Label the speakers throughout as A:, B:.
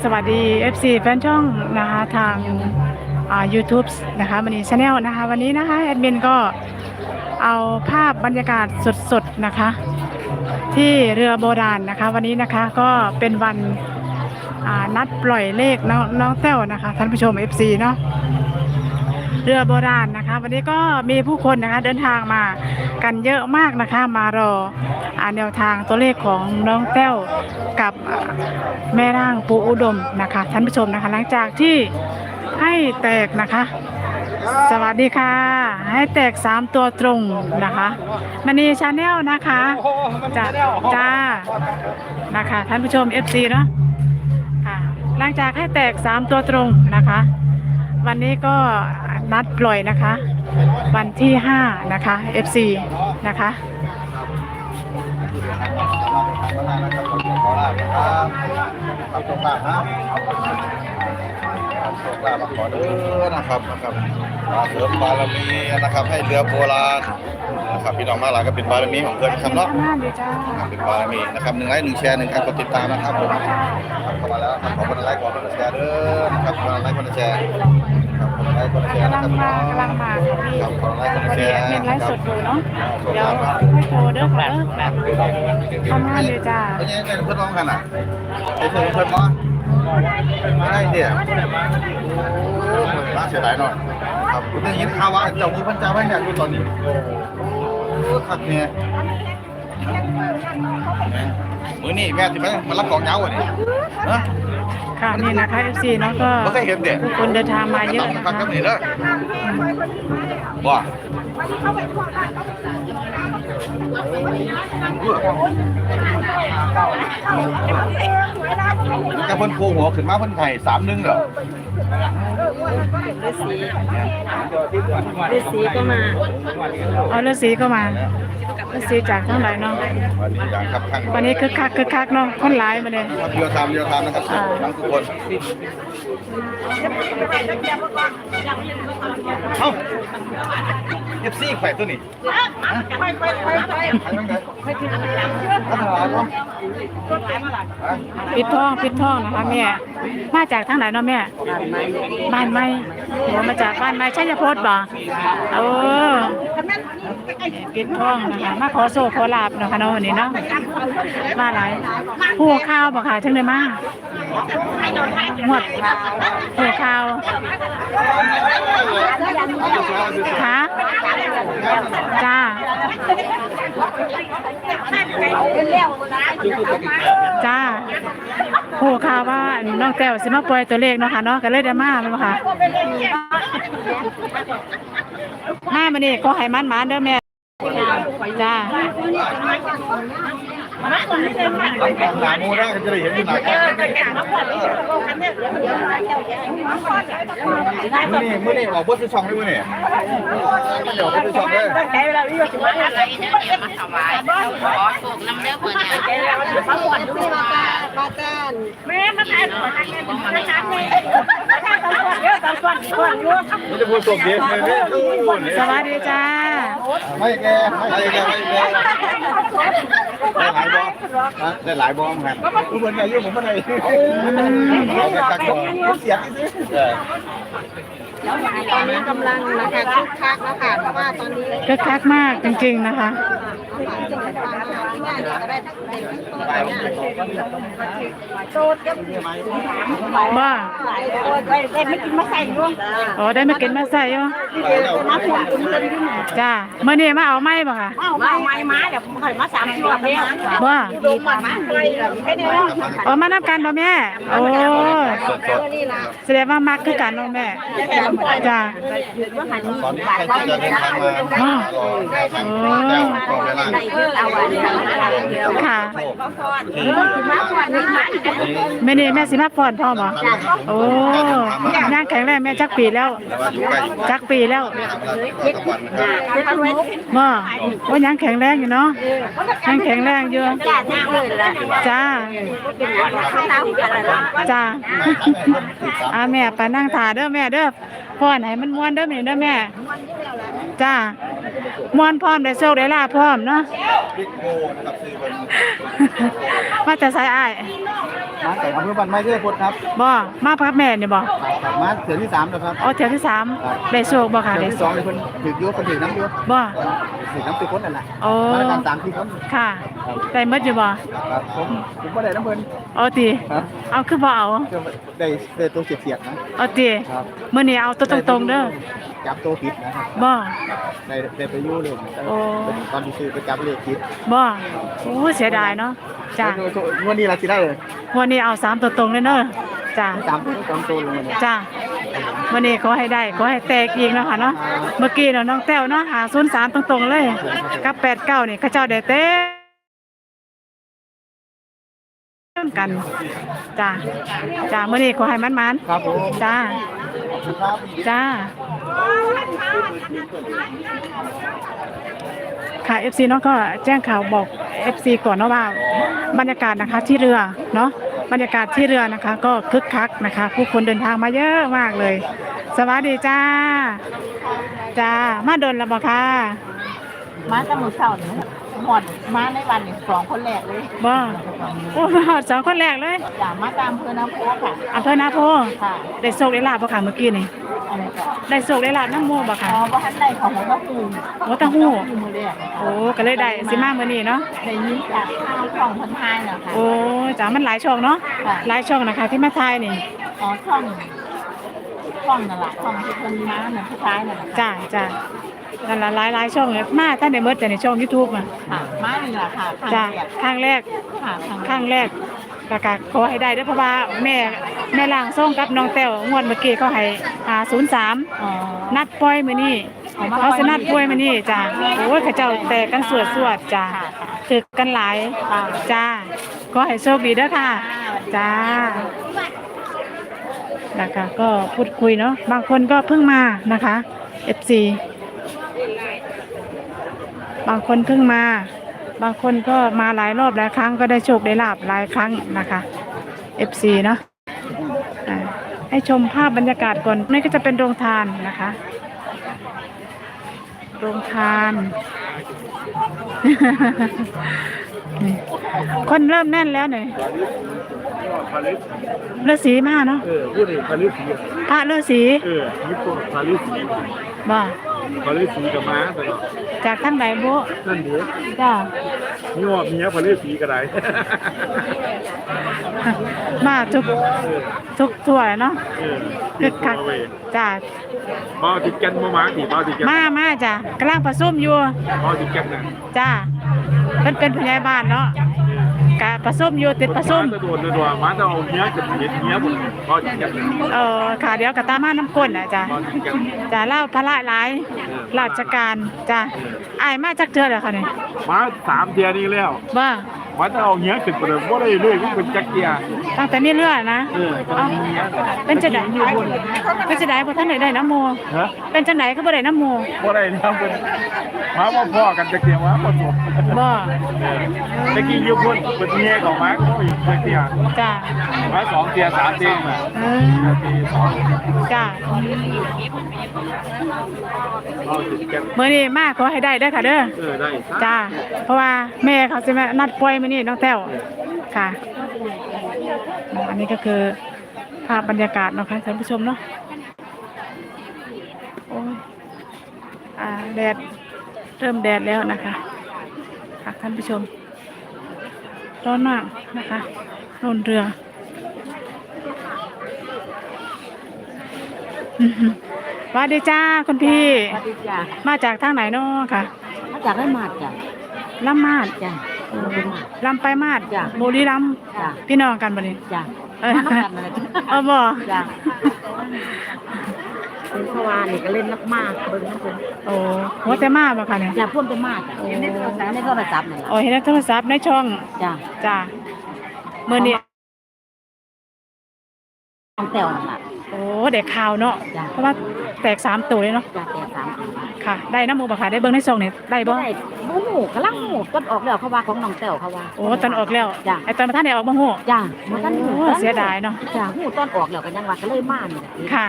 A: สวัสดี FC แฟนช่องนะคะทางอ่า YouTube นะคะมันนี่ชาแนลนะคะวันนี้นะคะแอดมินก็เอาภาพบรรยากาศสดๆนะคะที่เรือโบราณนะคะ วันนี้นะคะก็เป็นวันนัดปล่อยเลขน้องน้องแต้วนะคะท่านผู้ชม FC เนาะ เรือโบราณนะคะ วันนี้ก็มีผู้คนนะคะเดินทางมากันเยอะมากนะคะ มารออ่านแนวทางตัวเลขของน้องแต้วกับแม่ร่างปูอุดมนะคะท่านผู้ชมนะคะ หลังจากที่ให้แตกนะคะ สวัสดีค่ะ ให้แตก3ตัวตรงนะคะมันนีชาแนลนะคะจ้าจ้านะคะ ท่านผู้ชม FC เนาะหลังจากให้แตก3ตัวตรงนะคะ วันนี้ก็ นัดปล่อยนะคะ วันที่5นะคะ FC นะคะ
B: ประธานะครับขอขอลาบนะครับขอบคุณมากนะขอลาบมาขอเด้อนะครับนะครับมาเสริมบารมีนะครับ ให้เรือโบราณนะครับพี่น้องมาหลายก็เป็นบารมีของเพื่อนคำเนาะครับเป็นบารมีนะครับหนึ่งไลค์หนึ่งแชร์หนึ่งการกดติดตามนะครับผมครับเข้ามาแล้วครับขอคนละไลค์ขอคนละแชร์เด้อนะครับคนไลค์คนแชร์ ครับคนละไลค์คนละแชร์
A: กำ
B: นะ
A: ลั
B: ค
A: ง
B: รับ
A: มากำลังมาค่ะพี่
B: ครับคนละไลค์คนละ
A: วัน
B: แช
A: นี้
B: ร์
A: แอดมินไลฟ์สดอยู่เนาะเดี๋ยว
B: ครับ
A: ค่อยโทรเด้อค่ะเด้อทำงานดีจ้า
B: เป็นยังไงเพื่อนร้องกันอะไอ้เพื่อนเพื่อนร้องไม่ได้เดี๋ยวโอ้น่าเสียดายหน่อยครับคุณได้ยินข่าวว่าเจ้ามีพันจ่าไว้เนี่ยอยู่ตอนนี้โอ้ขัดเนี่ยมือนี่แม่ที่มันมันรับกองเงาอะนี่นะ
A: ค่ะนี่นะคะ FC เนาะก็
B: ไม่เคยเห็นเด็ก
A: ผู้คนเดินทางมาเยอะ
B: ต้
A: นะ
B: ฟัง
A: คะ
B: กับนี่เด้อว่ากับเพิ่นโคหัวขึ้นมาเพิ่นไห้สามหนึ่งเหรอ
C: ฤาษีก็มา
A: เอาฤาษีก็มาฤาษีจากทั้งหลายเนาะ
B: วันนี้อย่างครับข้าง
A: วันนี้คึกคักคึกคักเนาะคนหลายมาเลย
B: เรือทำเรือทำนะครับทั้งทุกคนเอ้าเอฟซีแขวตัวนี้ไปไปไปไปไปทางไหนไปที่ไหนพัฒนาเนาะ
A: ปิดท้องปิดท้องนะคะแม่มาจากทางไหนเนาะแม่บ้านไม้โหมาจากบ้านไม้ชัยพจน์บ่เออปิดท้องนะคะมาขอโซ่ขอลาบเนาะคะเนาะวันนี้เนาะมาหลายผู้ข้าวบ่ค่ะถึงได้มาหมดผู้ข้าวค่ะจ้าจ้าผู้ข่าวว่าน้องแต้วสิมาปล่อยตัวเลขเนาะค่ะเนาะก็เลยได้มาเลยค่ะมามานี่ก็ให้มันมาเด้อแม่จ้า
B: หนามูได้จะได้เห็นที่ไหนมือนี่มือนี่ออกบทที่ช่องได้มือนี่มันออกบทที่ช่องได้
C: อะไรเนี่ยเดี๋ยวมาถวายขอสูกน้ำเลือดเพื่อนเนี่ยเขาหวนด้วยมาปาจานแม่มาถ่ายขอทางนี้มาทางมาทางตะวันเยอะตะวันตะวันเยอะ
B: มันจะพูดส่งเดียวเลยไม่
A: สวัสดีจ้า
B: ไม่แกไม่แกไม่แกได้หลายบอมได้หลายบอมครับคุณเป็นไงยุผมเมื่อไหร่เราจะตักบอมเสียงนี่สิ
C: ตอนนี้กำลังนะคะคึกคักแล้วค่ะเพราะว่าตอนนี้
A: คึกคักมากจริงๆนะคะ ว่า
C: ได้ไม่กินมาใส่ร่วง
A: อ๋อได้มากินมาใส่อยู่
C: มาคุณคุณเพิ่นที่ไหน
A: จ้ามื้อนี้มาเอาไม้บ่ค่ะ
C: อ้าวมาไม่มาเดี๋ยวข่อยมาสามชั่วโมงแล้ว
A: ว่า
C: ดูมามาเลยไม่ได้
A: อ๋อมานับกันบ่แม่โอ้
C: นี่ล่ะ
A: แสดงว่ามักคือกันเนาะแม่จ้า
B: ตอนนี้ใครที่จะเดินทางมารอทางแก้วก่อนเวลา
C: เอาไว้
A: ค่ะ
C: มาก่อนนี่มา
A: แม่นี่แม่สิมาป้อนพ่อบ่โอ้ย่างแข็งแรงแม่จักปีแล้ว
B: แต่ว่าอยู่ใกล้อยู่
A: จักปีแล้ว
B: ทำวันนะครับ
A: บ่ว่ายังแข็งแรงอยู่เนาะยังแข็งแรงอยู่
C: จ้าหน้าอื่นละ
A: จ้า
C: เป็นข้าวตาหูกันละ
A: จ้าอาแม่ไปนั่งถ่าเด้อแม่เด้อป้อนให้มันม่วนเด้อแม่เด้อแม่จ้า มวนพร้อมได้โชคได้ลาภพร้อมเนาะ
B: บิ๊กโบนะครับซื้อเป็น
A: มาแต่สายอ้าย
B: มาแต่อำเภอบ้านไม้เทพพดครับ
A: บ่มาพักแม่นี่บ่
B: ครับมาเถื่อนที่สามแล้วครับ
A: อ๋อเที่ยวที่สามได้โชคบ่ค่ะ
B: เถื่
A: ได้
B: อนที่
A: โช
B: สอง
A: ค
B: เลยเพิ่นถือเยอะเพิ่นถือน้ำเยอะ
A: บ่
B: ถือน้ำติดคนนั่นแหละ
A: โอ้
B: มาด้วยกันสามที่คน
A: ค่ะได้หมดอยู่บ่
B: ครับผมผมบ่ได้น้ำเพิ่น
A: เอาติ
B: ครับ
A: เอาคือบ่เอา
B: ก็ได้ได้ตัวเฉียดๆนะ
A: เอาติ
B: ครับ
A: มื้อนี้เอาตัวตรงๆเด้อ
B: จับตัวผิดนะครับ
A: บ่
B: ได้ได้ไปอยู่เลย
A: โอ้
B: ตอนที่ซื้อไปจับเลขผิด
A: บ่โอ้เสียดายเนาะจ้ะ
B: โอ้โหงวดนี้เราสิได้เลย
A: วันนี้เอาสามตัวตรงเลยเนอะจ้ะ
B: สามตัวสองตัวลงมาเนี่ย
A: จ้ะวันนี้ขอให้ได้ขอให้แตกอีกเนาะค่ะเนาะเมื่อกี้เนาะน้องแต้วเนาะหาศูนย์สามตรงๆเลยกับแปดเก้านี่เข้าเจ้าได้เต้มกันจ้ะจ้ะเมื่อนี้ขอให้มันมัน
B: ครับผม
A: ๆจ้า
B: ครับ
A: จ้า ค่ะ FC เนาะก็แจ้งข่าวบอก FC ก่อนเนาะว่าบรรยากาศนะคะที่เรือเนาะบรรยากาศที่เรือนะคะ ก็คึกคักนะคะ ผู้คนเดินทางมาเยอะมากเลย สวัสดีจ้าจ้ามาเดินแล้วบ่ค่ะ
C: มาตั้งมือเช้านี่ หมดมาในวันนี้สองคนแรกเลย
A: บ่โอ้มาหอดสองคนแรกเลย
C: จ้ามาตามเพื่อนน้ำโพค่ะ
A: อำเภอนาโพ
C: ค่ะ
A: ได้โชคได้ลาบบ่ค่ะเมื่อกี้นี่
C: อะไรก็
A: ได้โชคได้ลาบน้ำมูกบ่
C: อ๋
A: ค่ะ
C: อว่าท่านใดของหัวตะปู
A: หัวตะหู้
C: อยู่มือแรก
A: โอ้ก็เลยได้สิมามื้อนี้เนาะ
C: ได้ยินจากข้าวของพันท้ายเนาะค่ะ
A: โอ้จ้ามันหลายช่องเนาะ
C: ค่ะ
A: หลายช่องนะคะที่มาทายนี่
C: อ๋อช่องช่องนั่นแหละช่องที่คนมาหนึ่งผู้ชายนั่นแหละ
A: จ้าจ้า นั่นละหลายหลายช่องเลยมาท่านได้เมิดแต่ในช่อง YouTube อะ
C: ค่ะมานี่แหละค่ะ
A: จ้า
C: ข้างแรก
A: ครั้งแรก
C: ค่ะข้าง
A: ครั้งแรกกะกะขอให้ได้เด้วยเพราะว่าแม่แม่ล่างส่งกับน้องแต้วงวดเมื่อกี้เขาให้หา03
C: อ๋อ
A: นัดปล่อยมื้อนี้
C: อ๋อมาปล่อย
A: เขาสินัดปล่อยมื้อนี้จ้าโอ้ยเขาเจ้าแตกกันสวดสวดๆจ้า
C: ค่ะค่ะ
A: ถึกกันหลาย
C: ค่ะ
A: จ้าก็ให้โชคดีเด้อค่ะ จ้านะคะก็พูดคุยเนาะบางคนก็เพิ่งมานะคะ FC บางคนเพิ่งมา บางคนก็มาหลายรอบหลายครั้งก็ได้โชคได้ลาบหลายครั้งนะคะ FC เนาะอ่าให้ชมภาพบรรยากาศก่อนนี่ก็จะเป็นโรงทานนะคะ โรงทานนี่คนเริ่มแน่นแล้วเนี่ยฤาษีมาเนาะ
D: เออพูดถึงพาริสี
A: พระฤาษี
D: เออญี่ปุ่นพาริสี
A: บ่
D: พาริสีกับม้าตลอด
A: จากทั้งไหนบุ
D: นั่นเดียว
A: จ้า
D: นี่ว่าเมียพาริสีก็ได้
A: มาทุกทุกทั่วเนาะ
D: เออ
A: คึกคัก
D: มาเว้ย
A: จ้า
D: มาติดกันมาหมาถีมาติดกัน
A: มามาจ้ะกำลังประชุมอยู่
D: มาติดกันนะ
A: จ้าเป็นเป็นผู้ใหญ่บ้านเนาะ กะประชุมอยู่ติดประชุม
D: มาจะโดนจะโดนมาจะเอาเมียจะเห็นเมียหมดมาติดกันนะ
A: เออค่ะเดี๋ยวกะตามมาน้ำก้นน่ะจ้ะ
D: มาติดกัน
A: จ้าเล่าพระหลายราชการจ้าอายมาจากเทือเหรอคะเนี่ย
D: มาสามเทียนี้แล้ว
A: ว่า
D: มาจะเอาเมียขึ้นไปเลยว่าได้เลยก็เป็นจักรเทีย
A: ตั้งแต่มีเรือนะ
D: เออ
A: เอ้าเป็นจังไดเป็นจังไดบ่ทันได้ได้น้ำโม
D: ฮะ
A: เป็นจังไดก็บ่ได้น้ำโม
D: ว่าได้นะเป็นมาว่าพ่อกันจักรเทียมาผสม
A: บ่
D: เออตะกี้ยุคนเป็นเมียของมาร์คเขาอยู่จักรเทีย
A: จ้า
D: มาสองเทียสามเทียมา
A: เออ
D: ทีสอง
A: จ้า
D: เอาติดกัน
A: มื้อนี้มาขอให้ได้เด้อค่ะเด้อ
D: เออได้
A: จ้าเพราะว่าแม่เขาสิมานัดปล่อยมื้อนี้น้องแต้วค่ะ อันนี้ก็คือภาพบรรยากาศเนาะค่ะท่านผู้ชมเนาะโอ้ยอ่าแดดเริ่มแดดแล้วนะคะค่ะท่านผู้ชมร้อนมากนะคะโนนเรืออื้อหือสวัสดีจ้าคุณพี่
C: สวัสดีจ้า
A: มาจากทางไหนเนาะค่ะ
C: มาจากได้มาดจ้ะ
A: ลำมาด
C: จ้ะ
A: ลำไปมาด
C: จ้ะ
A: บุรีรัมย์
C: จ้ะ
A: พี่น้องกันบ่นี่
C: จ้ะ
A: เออ
C: มาน้ำกันมาเลย
A: เออบ่
C: จ้ะเป็นเพราะว่านี่ก็เล่นนักมากเบิ่งน้ำเพิ่น
A: โอ้หัวแต่มาบ่ค่ะเนี่ย
C: อย่าพ่วงไปมากจ้ะในโทรศัพท์ในโทรศัพท์นี่น
A: โอ้
C: ล่ะ
A: เห็นในโทรศัพท์ในช่อง
C: จ้ะ
A: จ้ามื้อนี้
C: ของแต้วนั่นล่ะ
A: โอ้เด็กข่าวเนาะ
C: จ้ะ
A: เพราะว่าแตกสามตัวเลยเนาะ
C: จ้ะแต่สามอัน
A: ค่ะ ได้น้ำหมูบ่ค่ะได้เบิ่งในช่องนี่ได้บ่
C: ได้บ่ฮู้กำลังฮู้ต้นออกแล้วเขาว่าของน้องแต้วเขาว่า
A: โอ้ตอนออกแล้ว
C: จ้ะ
A: ไอ้ตอนมาท่านได้ออกบ่ฮู้
C: จ้ะมันกัน
A: โอ้เสียดายเนาะ
C: จ้ะฮู้ต้นออกแล้วก็ยังว่าก็เลยมานี่แหละ
A: ค่ะ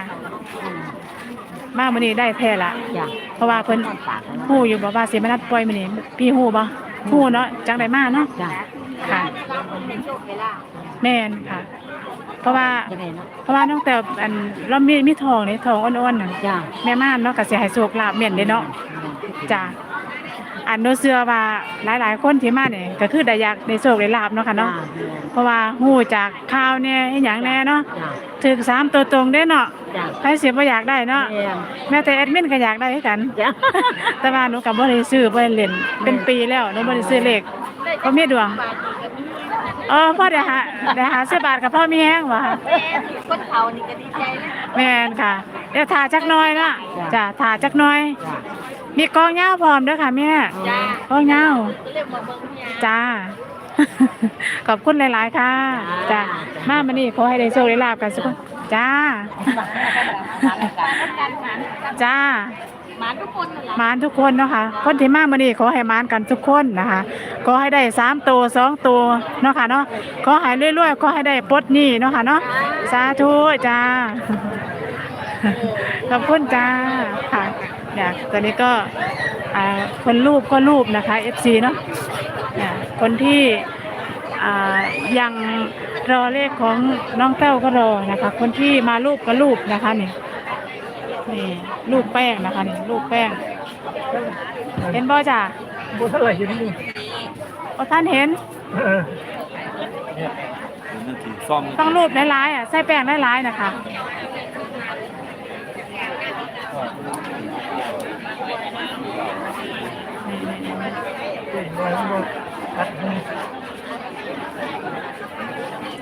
C: อืม
A: มามื้อนี้ได้แท้ละ
C: จ้ะ
A: เพราะว่าเพิ่น
C: ปากนะ
A: ฮู้อยู่บ่ว่าสิมานัดปล่อยมื้อนี้พี่ฮู้บ่ฮู้เนาะจังได้มาเนาะ
C: จ้ะ
A: ค่ะ
C: เป็นโชคเวลา
A: แม่นค่ะ เพราะว่า
C: จะได้เนาะ
A: เพราะว่าน้องแต่อันเรามีมีทองนี่ทองอ่อนๆน่ะ
C: จ้ะ
A: แม่ม่านเนาะก็สิให้โชคลาภแม่นเด้เนาะจ้ะอันโนเชื่อว่าหลายๆคนที่มาเนี่ยก็คือได้อยากได้โชคได้ลาภเนาะค่ะเนาะเพราะว่าฮู้จากข่าวแน่อีหยังแน่เนาะ
C: จ้ะ
A: ถึกสามตัวตรงเด้เนาะ
C: จ้ะ
A: ใครสิบ่อยากได้เนาะ
C: แม่น
A: แม้แต่แอดมินก็อยากได้คือกัน
C: จ้ะ
A: แต่ว่าหนูก็บ่ได้ซื้อบ่ได้เล่นเป็นปีแล้วหนูบ่ได้ซื้อเลขบ่มีดวงเออพ่อได้หาได้หาซื้อบาทกับพ่อมีแฮงว่ะ
C: คนเขานี่ก็ดีใจนะ
A: แม่นค่ะ เดี๋ยวถ่าจักหน่อยนะจ้ะถ่าจักหน่อย
C: จ้ะ
A: มีกองยาวพร้อมเด้อค่ะแม่
C: จ้ะ
A: กองยาว
C: เรียกมาเบิ่งเนี่ย
A: จ้า ขอบคุณหลาย ๆ ค่ะจ้ามามานี่ขอให้ได้โชคได้ลาบกันสุขจ้า จ้า
C: หมาทุกคนนั่นแหละ
A: หมานทุกคนเนาะค่ะคนที่มามานี่ขอให้หมานกันทุกคนนะคะขอให้ได้สามตัวสองตัวเนาะค่ะเนาะขอให้รวยๆขอให้ได้ปลดหนี้เนาะค่ะเนาะสาธุจ้าขอบคุณจ้าค่ะเนี่ยตอนนี้ก็อ่าคนรูปก็รูปนะคะ FC เนาะ เนี่ยคนที่อ่ายังรอเลขของน้องแต้วก็รอนะคะ คนที่มารูปก็รูปนะคะนี่นี่รูปแป้งนะคะนี่รูปแป้ง เห็นบ่จ้ะ
D: บ่เท่าไหร่เห็นอยู่
A: โอ้ท่านเห็น
D: เออเนี่ยนั่นถือซ่อม
A: ต้องรูปหลายๆอะใส่แป้งหลายๆนะคะ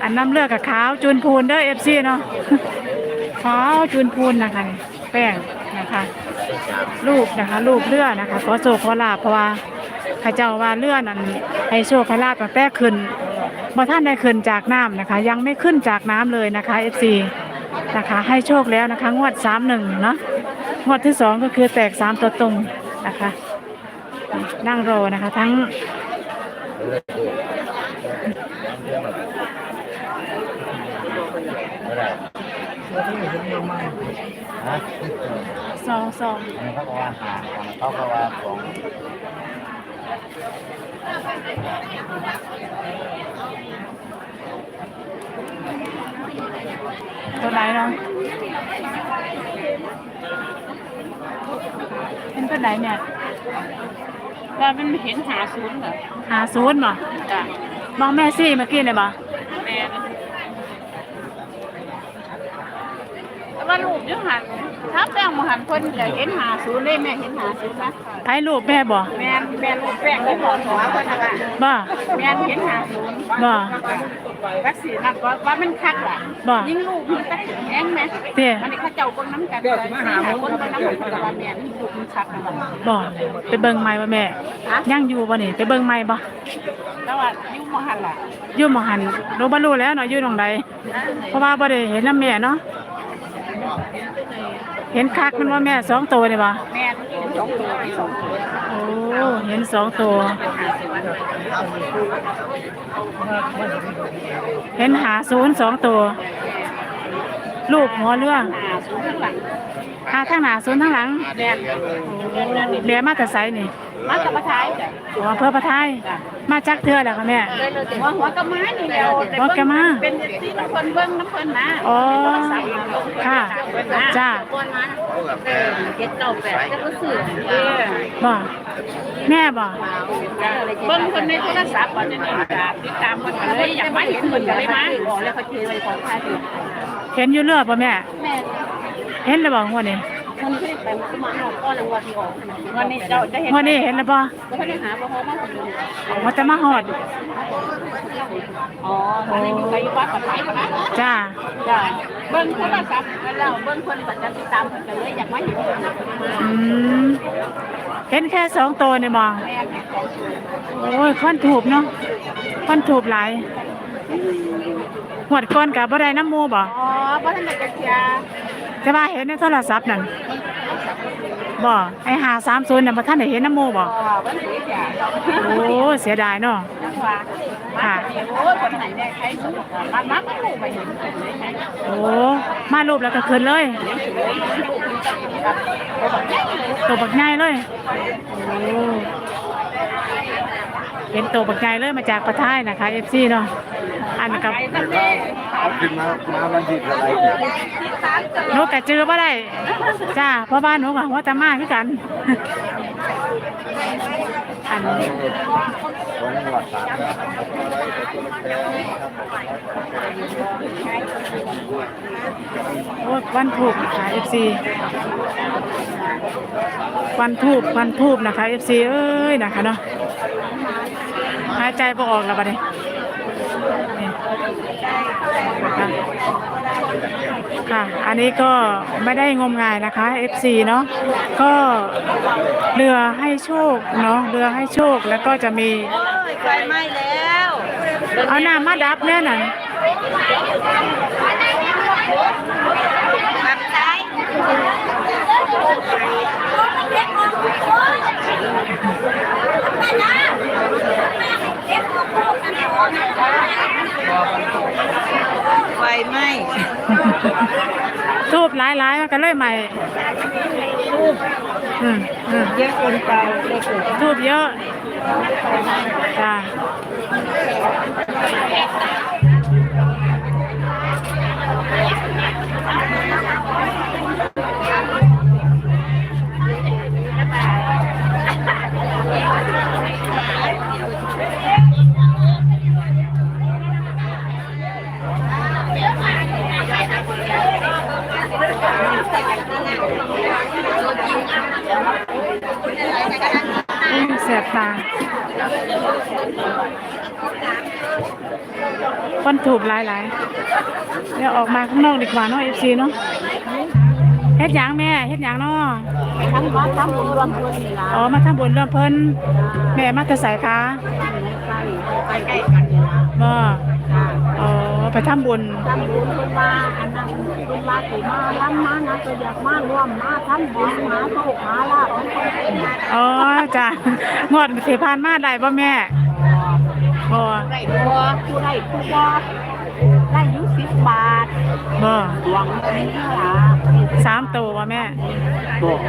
A: อันน้ำเลือดกับขาวจูนพูนเด้อเอฟซีเนาะขาวจูนพูนนะคะนี่แป้งนะคะ รูปนะคะ รูปเลือดนะคะขอโชคขอลาภเพราะว่าข้าเจ้าว่าเลือดนั้นให้โชคให้ลาภตั้งแต่ขึ้นบ่ท่านได้ขึ้นจากน้ำนะคะ ยังไม่ขึ้นจากน้ำเลยนะคะ FC นะคะ ให้โชคแล้วนะคะ งวด3 1เนาะงวดที่สองก็คือแตก3ตัวตรงนะคะ นั่งรอนะคะ ทั้ง สองสอง
B: เขาก็ว่าหาเขาก็ว่าสอง
A: ตัวไหนเนาะเป็นตัวไหนเนี่ย
C: ว่ามันเห็นหาศูนย์เหรอ
A: หาศูนย์บ่
C: จ้ะ
A: มองแม่ซี่เมื่อกี้เนี่ยบ่
C: แม่แต่ ว่าลูกยังหันถ้าแป้งมาหันเพิ่นจะเห็นหาศูนย์ได้แม่เห็นหาศูนย์นะ
A: ไผรูปแม่บ่
C: แม่นแม่นลูกแป้งได้พอหัวเพิ่นน่ะ
A: บ่
C: แม่นเห็นหาศูนย์
A: บ่
C: วัคซีนนั่นว่าว่ามันคักล่ะ
A: บ่
C: ยิ่งลูกมันก็แห้งแม่
A: เตี้ย
C: มันนี่เขาเจ้าคนน้ำกันเดี๋ยวมาหาคนคนน้ำกันแต่ว่าแม่นลูกมันคักนะว่า
A: บ่ไปเบิ่งใหม่บ่แม่
C: ฮะ
A: ยังอยู่บ่นี่ไปเบิ่งใหม่บ่
C: แต่ว่าอยู่มหันล่ะ
A: อยู่หมองหันรู้บ่รู้แล้วเนาะอยู่ตรงใดเพราะว่าบ่ได้เห็นน้ำแม่เนาะ เห็นคักมันว่าแม่สองตัวนี่บ่
C: แม่นสองตัวสองตัว
A: โอ้เห็นสองตัว เห็นหาศูนย์สองตัว ลูกหัวเรือ
C: หาศูนย์ข้างหลัง
A: หาทั้งหน้าศูนย์ทั้งหลัง
C: แม่น
A: เหลือมาแต่ไสนี่
C: มากับมาท้ายจ้ะ
A: หัวอำเพื่อประทายมาจักเทื่อแล้วค่ะแม่
C: เลยเลยหัวหัวกระม้านี่แล้ว
A: หัวกะม้า
C: เป็นที่น้ำเพิ่นเบิ่งน้ำเพิ่นนะ
A: อ๋อค่ะจ้า
C: คนมาเออเจ็ดเก้าแปดจะก็ซื้อเออ
A: บ่แม่บ่
C: เบิ่งเพิ่นในโทรศัพท์ว่าจะนี่จ้ะติดตามเพิ่นก็เลยอยากมาเห็นเพิ่นก็เลยมาบอกแล้วเขาเทไว้ของใครอยู่
A: เห็นอยู่เรือบ่แม่
C: แม่
A: เห็นแล้วบ่หัวนี่
C: คนที่ไปมันก็มาหาก้อนรางวัลที่ออกวันนี้เราจะเห็น
A: หัวนี่เห็นแล้วบ่
C: ก็ไม่ได้หาเพราะเขามาคนเดียว
A: ว่าจะมาฮอด
C: อ๋ออันนี้อยู่ไปอยู่วัดปัตตานีนะ
A: จ้า
C: จ้ะเบิ่งโทรศัพท์แล้วเบิ่งคนก็จะติดตามเพิ่นก็เลยอยากมาเห็นเพิ่นนะ
A: อืมเห็นแค่สองตัวนี่บ่
C: แม่
A: โอ้ยควันถูบเนาะควันถูบหลายหวดก้อนกับบ่ได้น้ำหมูบ่
C: อ๋อเพราะท่านจะเชียร์
A: แต่ว่าเห็นในโทรศัพท์นั่นบ่ไอ้หาสามศูนย์เนี่ยมาท่านได้เห็นน้ำโมบ่
C: อ๋อวันนี้จ้ะ
A: โอ้เสียดายเนาะ
C: ว่า
A: ค่ะ
C: โอ้ยคนไหนได้ใครสุดมันมักก็รู้ไปเห็นคนไหนใคร
A: โอ้มารูปแล้วก็คืนเลยตัวบักใหญ่เลยโอ้ เป็นตัวบักใหญ่เลยมาจากประเทศนะคะ FC เนาะอันกับ
B: เอาขึ้นมามาวันที่อะไรเนี่ย
A: หนูกะจือบ่ได้จ้าเพราะบ้านหนูกับหัวตามาคือกันอัน
B: ของหวัดสาม
A: โอ้วันทูบนะคะ FC วันทูบวันทูบนะคะ FC เอ้ยนะคะเนาะ หายใจบ่ออกแล้วบัดนี้นี่นะคะค่ะ อันนี้ก็ไม่ได้งมงายนะคะ FC เนาะ ก็เรือให้โชคเนาะ เรือให้โชคแล้วก็จะมี
C: โอ้ยไฟไหม้แล้ว
A: เอาน้ำมาดับแน่น่ะ
C: ทางซ้าย ไฟไหม้
A: ทูบหลายๆมันก็เลยใหม่อืมอืม
C: เยอะเกินไปเลยเกิด
A: ทูบเยอะจ้า แสบตาวันถูกหลายๆเดี๋ยวออกมาข้างนอกดีกว่าเนาะเอฟซีเนาะเฮ็ดหยังแม่เฮ็ดหยังเนาะ
C: ทั้งวัดทั้งบุญรวมคนนี่ละ
A: อ๋อมาทำบุญร่วมเพิ่นแม่มาแต่ใส่คะ
C: ใกล้ใกล้ๆกันนี่ละ
A: บ่
C: ค่ะ
A: อ๋อ ไปทำบุญ
C: ทำบุญคุณว่าอันนั้นคุณว่าสิมาล้ำมานะก็อยากมาร่วมมาทำบุญหาโชคหาลาภมันก็เป็น
A: อ๋อจ้ะงวดสิผ่านมาได้บ่แม่บ่
C: ได้ตัวผู้ได้ผู้บ่ได้อยุสิบบาท
A: บ่
C: หวังนี้ล่ะ
A: สามตัวบ่แม่
C: บอก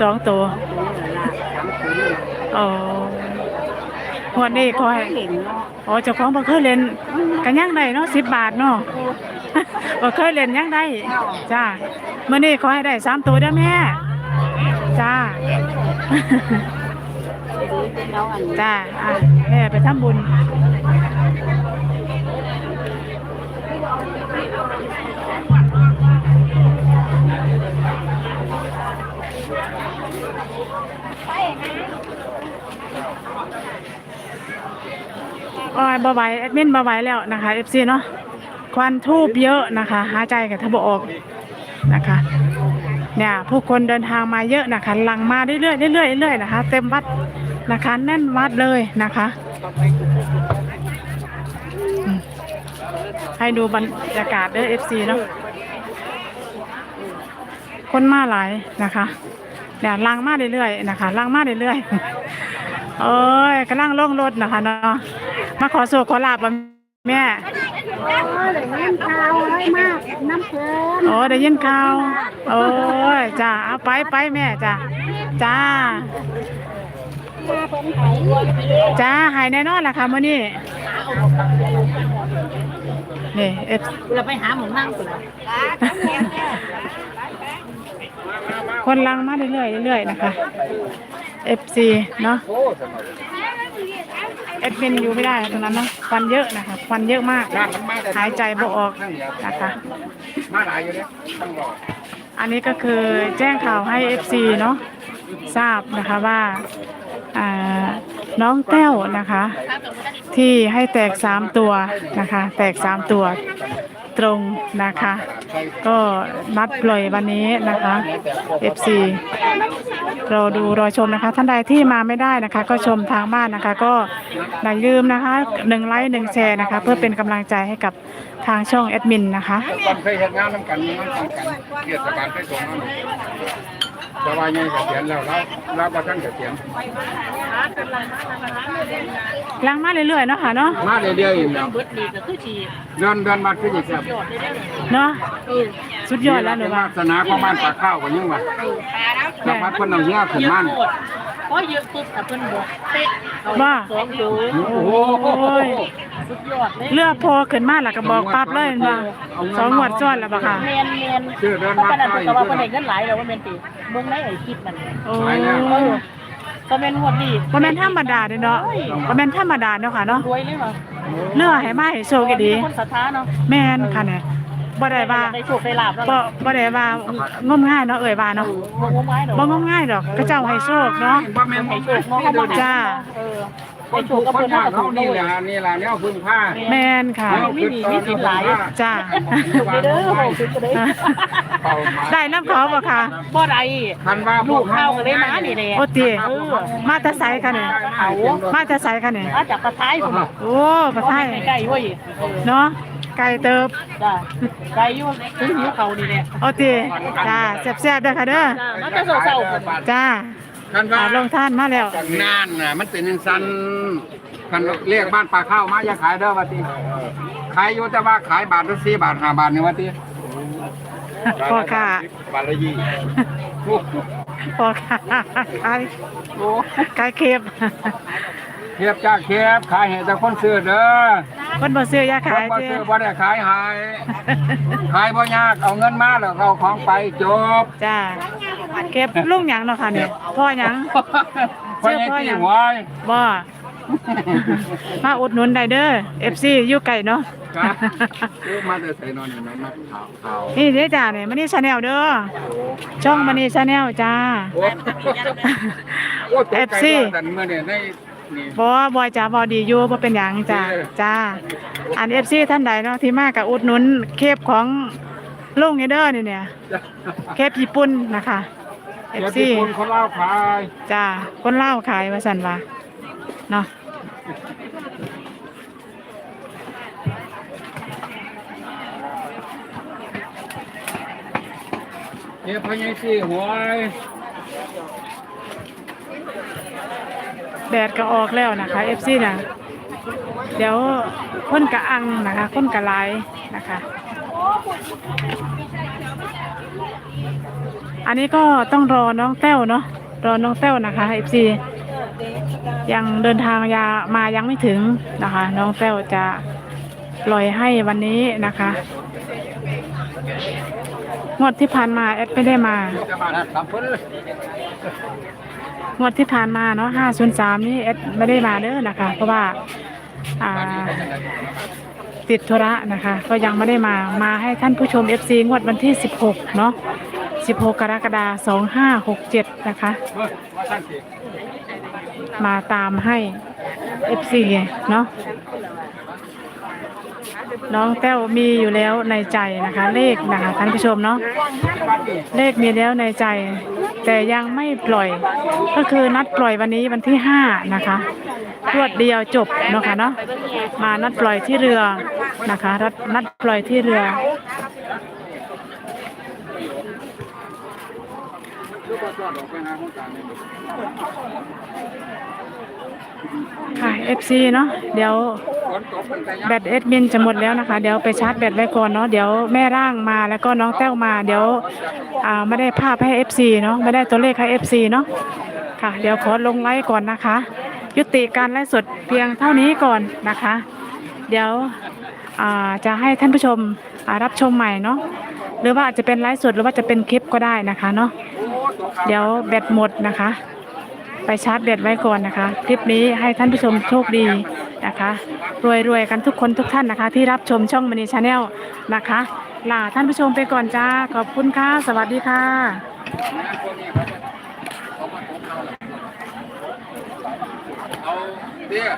A: สองตัว
C: ตัวละสามคน
A: อ๋อ หวดนี้ขอให้
C: เห็นเนาะ
A: อ๋อเจ้าของบ่เคยเล่นกันยังได้เนาะ10บบาทเนาะบ่เคยเล่นยังได้จ้าเมื้อนี้ขอให้ได้สามตัวเด้อแม่ จ้า จ้าอะแม่ไปทำบุญโอ้ยบ่ไหวแอดมินบ่ไหวแล้วนะคะ FC เนาะควันทูบเยอะนะคะ หายใจกับทบออกนะคะเนี่ยผู้คนเดินทางมาเยอะนะคะหลังมาเรื่อยๆเรื่อยๆเรื่อยๆนะคะ เต็มวัดนะคะแน่นวัดเลยนะคะ ให้ดูบรรยากาศเด้อ FC เนาะคนมาหลายนะคะเนี่ยลังมาเรื่อยๆนะคะลังมาเรื่อยๆโอ้ยกำลังล่องรถนะคะเนาะ มาขอโศกขอลาบบ่แม่
C: โอ้ยได้ยินข่าวไว้มากน้ำเพลิน
A: โอ้ได้ยินข่าวโอ้ยจ้าเอาไปไปแม่จ้าจ้า
C: มาเพิ่นไถ
A: จ้าหายแน่นอนล่ะค่ะมื้อนี้นี่เอฟ
C: เราไปหาหมูนั่งกูละ
A: คนลังมาเรื่อยๆเรื่อยๆนะคะ FC เนาะ เอ็ดมินอยู่ไม่ได้ตรงนั้นเนาะควันเยอะนะคะควันเยอะมากหายใจบ่ออกนะคะ
D: มาหลายอยู่เนี่ยต้องรอ
A: อันนี้ก็คือแจ้งข่าวให้ FC เนาะทราบนะคะว่าอ่าน้องแต้วนะคะ ที่ให้แตกสามตัวนะคะ แตกสามตัว ตรงนะคะ ก็นัดปล่อยวันนี้นะคะ FC รอดูรอชมนะคะ ท่านใดที่มาไม่ได้นะคะ ก็ชมทางบ้านนะคะ ก็อย่าลืมนะคะหนึ่งไลค์หนึ่งแชร์นะคะ เพื่อเป็นกำลังใจให้กับทางช่องแอดมินนะคะ
D: ตอนเคยเห็นงานน้ำกันน้ำกันเกียรติการเคยส่ง
E: แต่ว่าไงเกษียณแล้วเราเราประทันเกษียณ
A: ล้างมาเรื่อยๆเนาะค่ะเนาะ
E: มาเรื่อยๆอีกแล้วเดือนเดือนมาขึ้นอีกครับ
A: เนาะ สุดยอดแล้วหนู
E: เป็น
A: ว่า
E: วาสนาของบ้านปากข้าวกันยังวะแล้วพัดคนเอาเหี้ยขึ้นมัน
C: พอเยอะปุ๊บแต่เพิ่นบอกเป๊ะ
A: ว่า
C: สองอยู่
E: โอ้โห
C: สุดยอดเลย
A: เลือกโพขึ้นมาแล้วก็บอกปั๊บเลยว่าสองงวดซ้อนแล้วบ่ค่ะ
C: เมนเมน
E: ชื่อเดิน
C: เพราะ
E: มา
C: ขนาด
E: ใต้
C: แต่ว่าคนไหนเงินหลายแล้วว่าเมนตีเมืองไหนไอ้คลิปมัน
A: โอ้
C: เออก็เมนหัวดี
A: บ่แม่นธรรมดาเด้อเนาะบ่แม่นธรรมดาเนาะค่ะเนาะ
C: รวยเลยว่ะ
A: เลือกให้มาให้โชคดี
C: คนศรัทธาเนาะ
A: แม่นค่ะเนี่ย บ่ได้ว่า
C: ได้โชคได้ลาบแล้ว
A: บ่บ่ได้ว่างมง่ายเนาะเอ่ยว่าเนาะ
C: บ่งมงายดอก
A: บ่งมง่ายดอกก็เจ้าให้โชคเนาะ
E: บ่แม่น
C: ให้โชคเนาะเขามา
A: จ้า
C: เออ
E: ค
C: ได้
E: น
C: โช
E: ถู
C: ค
E: ก
C: ก็
E: ค
C: เพิ่
E: น
C: น
E: ยา
C: เฮากก็
E: เขา
C: ถูก
E: นี่
C: นี่
E: แห
C: แห
E: ละ
C: ละ
E: นี่แหละแนวพึ่งผ้า
A: แม่นค่ะ
C: ไม่มีไม่สิหลาย
A: จ้า
C: เด้อโหคือก็ได้
E: เป่ามา
A: ได้น้ำเขาบ่ค่ะ
C: บ่ได้
E: คันว่า
C: ลูกข้าวก็เลยมานี่แหละ
A: โอ้ติ
C: เออ
A: มาแตะไสค่ะเนี่ย
C: เขา
A: มาแตะไสค่ะเนี่ย
C: มาจากปะท้ายพุ่นน่ะ
A: โอ้ปะไทย
C: ใกล้ๆเว้ยเออ
A: เนาะ ไก่เติบ
C: จ้าไกลอยู่ถึงหิวเขานี่แหละ
A: โอ้ติจ้าแซ่บๆเด้อค่ะเด้อ
C: จ้ามาแต่เช้าๆพุ่น
A: จ้า
E: คันว่า
A: อ่าลงท่านมาแล้ว
E: นานน่ะมันเป็นจังซั่นคันเรียกบ้านปลาข้าวมาอย่าขายเด้อว่าติขายอยู่แต่ว่าขายบาทละ4บาท5บาทนี่ว่าติ
A: พ่อค่ะ
B: บาทละยี่
E: โอ้โห
A: พ่อค่ะขาย
E: โอ้
A: ขายเค็บ
E: เทียบจ้าเทียบขายให้แต่คนซื้อเด้อ
A: คนบ่ซื้อยา
E: ค
A: ขานย
E: บ่
A: เด้
E: ซื้อบ่ได้ขายให้ขายบ่ยากเอาเงินมาแล้วก็เอาของไปจบ
A: จ้าเก็บลุงหยังเนาะค่ะเนี่ยพ่อหยัง
E: พ่อใหญ่ตีหวย
A: บ่ มาอุดหนุนได้เด้อ FC อยู่ไกลเนาะ
E: ครับโอ้มาแต่ใส่นอนอยู่นั่นมาขาวขาว
A: นี่เด้อจ้าเนี่ยมันนี่ชาแนลเด้อ ช่องมันนี่ชาแนลจ้า
E: โอ้โอ้ตกใจ
A: FC
E: ว่าแต่เมื่อเนี่ยได้ นี่
A: บ่บ่จ้าบ่ดีอยู่บ่เป็นหยังจ้า
E: เออ
A: จ้า อัน FC ท่านใดเนาะที่มากับอุดหนุนเคปของลุงนี่เด้อนี่เนี่ย เคปญี่ปุ่นนะคะ
E: เดี๋ยว
A: FC
E: ที่คนเขาเล่าขาย
A: จ้าคนเล่าวขายว่าซั่นว่าเนาะ
E: เดี๋ยวพ่อใหญ่ตีหวย
A: แดดก็ออกแล้วนะคะ FC น่ะเดี๋ยวคนกะอังนะคะคนกะหลายนะคะอันนี้ก็ต้องรอน้องแต้วเนาะรอน้องแต้วนะคะ FC ยังเดินทางยามายังไม่ถึงนะคะ น้องแต้วจะปล่อยให้วันนี้นะคะงวดที่ผ่านมาแอดไม่ได้มา งวดที่ผ่านมาเนาะ503นี่เอดไม่ได้มาเด้อนะคะ เพราะว่าอ่าติดธุระนะคะ ก็ยังไม่ได้มามาให้ท่านผู้ชม FC งวดวันที่ 16 เนาะ16 กรกฎาคม2567 นะคะ
E: เฮ้ยว่าท่านสิ
A: มาตามให้ FC เนาะน้องแต้วมีอยู่แล้วในใจนะคะ เลขนะคะท่านผู้ชมเนาะเลขมีแล้วในใจ แต่ยังไม่ปล่อย ก็คือนัดปล่อยวันนี้วันที่ห้านะคะรวดเดียวจบเนาะค่ะเนาะมานัดปล่อยที่เรือนะคะ นัดนัดปล่อยที่เรือ ค่ะ FC เนาะเดี๋ยวแบตเอดมินจะหมดแล้วนะคะ เดี๋ยวไปชาร์จแบตไว้ก่อนเนาะเดี๋ยวแม่ร่างมาแล้วก็น้องแต้วมาเดี๋ยวอ่าไม่ได้ภาพให้ FC เนาะไม่ได้ตัวเลขให้ FC เนาะค่ะ เดี๋ยวขอลงไลฟ์ก่อนนะคะ ยุติการไลฟ์สดเพียงเท่านี้ก่อนนะคะ เดี๋ยวอ่าจะให้ท่านผู้ชมรับชมใหม่เนาะหรือว่าอาจจะเป็นไลฟ์สดหรือว่าจะเป็นคลิปก็ได้นะคะเนาะเดี๋ยวแบตหมดนะคะ ไปชาร์จแบตไว้ก่อนนะคะ คลิปนี้ให้ท่านผู้ชมโชคดีนะคะรวยๆกันทุกคนทุกท่านนะคะ ที่รับชมช่องมณีชาแนลนะคะลาท่านผู้ชมไปก่อนจ้า ขอบคุณค่ะ สวัสดีค่ะ
E: เอาเตี้ย